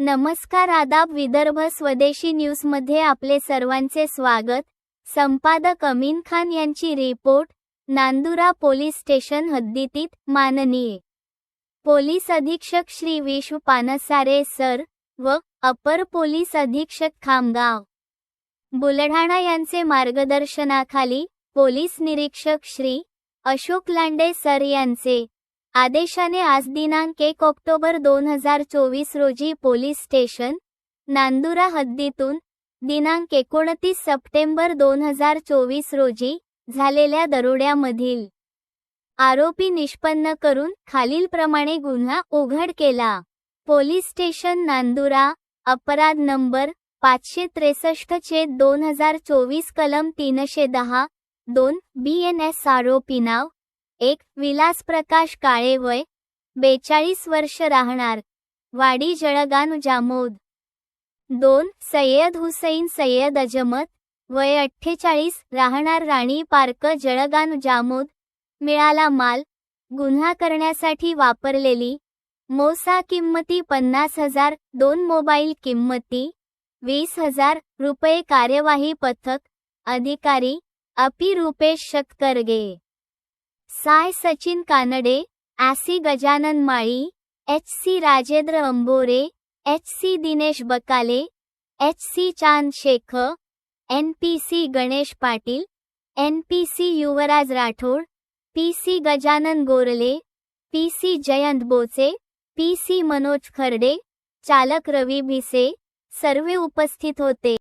नमस्कार आदाब विदर्भ स्वदेशी न्यूजमध्ये आपले सर्वांचे स्वागत. संपादक अमीन खान यांची रिपोर्ट नांदुरा पोलीस स्टेशन हद्दीतीत माननीय. पोलीस अधीक्षक श्री विश्व पानसारे सर व अपर पोलीस अधीक्षक खामगाव. बुलढाणा यांचे मार्गदर्शनाखाली पोलीस निरीक्षक श्री अशोक लांडे सर यांचे आदेशाने आज दिनांक एक ऑक्टोबर दोन हजार चोवीस रोजी पोलीस स्टेशन नांदुरा हद्दीतून दिनांक एकोणतीस सप्टेंबर दोन हजार चोवीस रोजी झालेल्या दरोड्यामधील आरोपी निष्पन्न करून खालीलप्रमाणे गुन्हा उघड केला. पोलीस स्टेशन नांदुरा अपराध नंबर पाचशे त्रेसष्ट छेद दोन हजार चोवीस कलम तीनशे दहा दोन बी एन एस आरोपी नाव एक विलास प्रकाश काळे वय बेचाळीस वर्ष राहणार वाडी जळगान जामोद. दोन सय्यद हुसैन सय्यद अजमत वय अठ्ठेचाळीस राहणार राणी पार्क जळगान जामोद. मिळाला माल गुन्हा करण्यासाठी वापरलेली मोसा किंमती पन्नास हजार दोन मोबाईल किंमती वीस हजार रुपये कार्यवाही पथक अधिकारी अपी रुपेश शतकर्गे. साय Sachin Kanade ASI Gajanan Mali H C Rajendra Ambore H C Dinesh Bakale H C Chand Shaikh N P C Ganesh Patil N P C Yuvraj Rathod P C Gajanan Gorle P C Jayant Boche P C Manoj Kharde चालक रवी भिसे सर्व उपस्थित होते.